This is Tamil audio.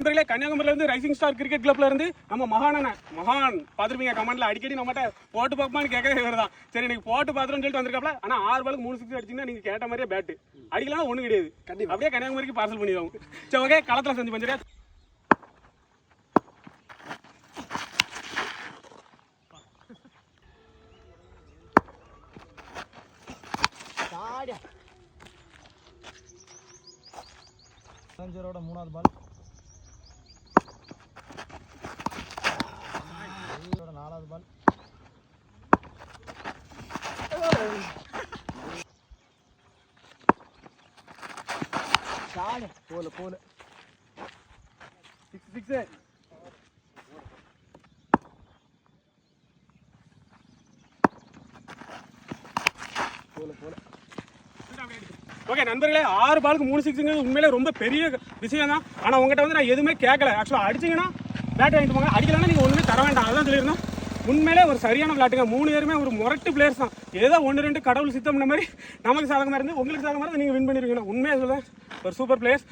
நண்பர்களே கன்னியாகுமரியில இருந்து ரைசிங் ஸ்டார் கிரிக்கெட் கிளப்ல இருந்து நம்ம மகானன மகான் பார்த்துருப்பீங்க கமெண்ட்ல. அடிக்கடி நம்மகிட்ட போட்டு பார்ப்போமான்னு கேட்கவே இவர் தான் சரி நீங்க போட்டு பார்த்துருன்னு சொல்லிட்டு வந்திருக்காப்ல. ஆனா ஆறு பாலுக்கு மூணு சிக்ஸ் அடிச்சீங்கன்னா நீங்க கேட்ட மாதிரியே பேட்டு அடிக்கலாம் ஒண்ணு கிடையாது. கண்டிப்பா. அப்படியே கன்னியாகுமரிக்கு பார்சல் பண்ணிடுவோம். சரி ஓகே களத்துல செஞ்சு பஞ்சரியா மூணாவது பால் on. Dale. போல. போல சிக்ஸ் சிக்ஸ் போல போல. ஓகே நண்பர்களே ஆறு பாலுக்கு மூணு சிக்ஸுங்கிறது உண்மையிலே ரொம்ப பெரிய விஷயம் தான் ஆனால் உங்ககிட்ட வந்து நான் எதுவுமே கேட்கல. ஆக்சுவலாக அடிச்சிங்கன்னா பேட் வாங்கிட்டு போங்க. அடிக்கலன்னா நீங்கள் ஒன்றுமே தர வேண்டாம். அதான் சொல்லியிருந்தோம். உண்மையிலே ஒரு சரியான விளையாட்டுங்க. மூணு பேருமே ஒரு முரட்டு பிளேயர்ஸ் தான். ஏதோ ஒன்று ரெண்டு கடவுள் சித்தம்ன மாதிரி நமக்கு சாதகமாக இருந்து உங்களுக்கு சாதகமாக இருந்து நீங்கள் வின் பண்ணிருக்கீங்க உண்மையாக சொல்லுங்கள் ஒரு சூப்பர் பிளேயர்ஸ்